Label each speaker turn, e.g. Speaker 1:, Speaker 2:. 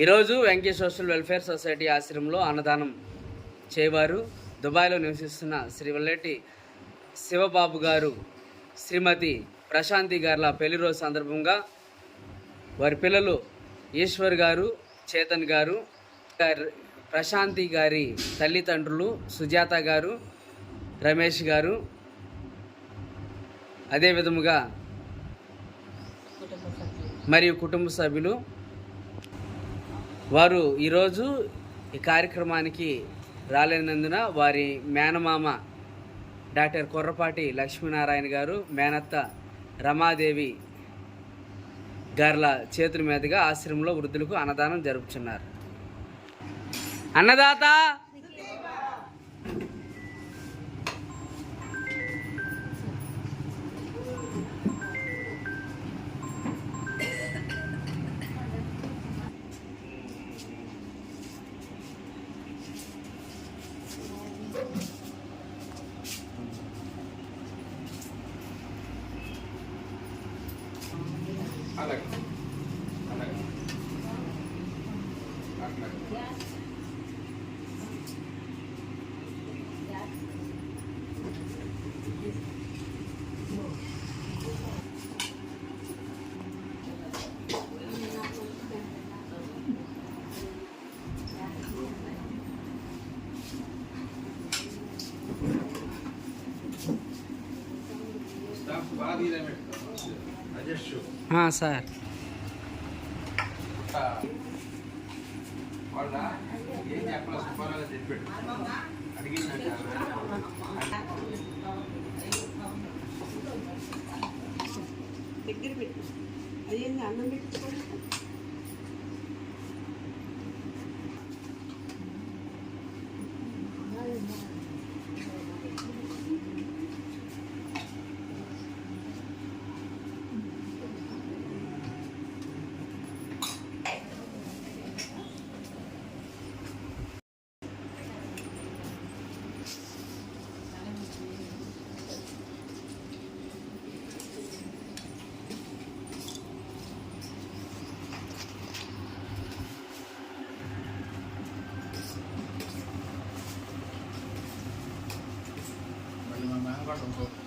Speaker 1: ఈరోజు Venky social welfare society ఆశ్రమంలో అన్నదానం చేయవారు. దుబాయ్లో నివసిస్తున్న శ్రీ వల్లెట్టి శివబాబు గారు శ్రీమతి ప్రశాంతి గార్ల పెళ్ళి రోజు సందర్భంగా వారి పిల్లలు ఈశ్వర్ గారు చేతన్ గారు గారి- ప్రశాంతి గారి తల్లిదండ్రులు సుజాత గారు రమేష్ గారు. అదే విధముగా మరియు కుటుంబ సభ్యులు వారు ఈరోజు ఈ కార్యక్రమానికి రాలేనందున వారి మేనమామ డాక్టర్ కొర్రపాటి లక్ష్మీనారాయణ గారు మేనత్త రమాదేవి గార్ల చేతుల మీదుగా ఆశ్రమంలో వృద్ధులకు అన్నదానం జరుపుతున్నారు అన్నదాత!
Speaker 2: అలాగే అలాగే అట్లాగే స్టాఫ్ బాగా ఇదే రాజేష్
Speaker 1: ఆ, సార్.
Speaker 2: వాళ్ళ ఏం చెప్పాలి సుబ్బారావు చెప్పాడు అడిగిందంటే
Speaker 3: దగ్గర పెట్టు. అదేంది అన్నం పెట్టుకోండి
Speaker 2: 那怎么说？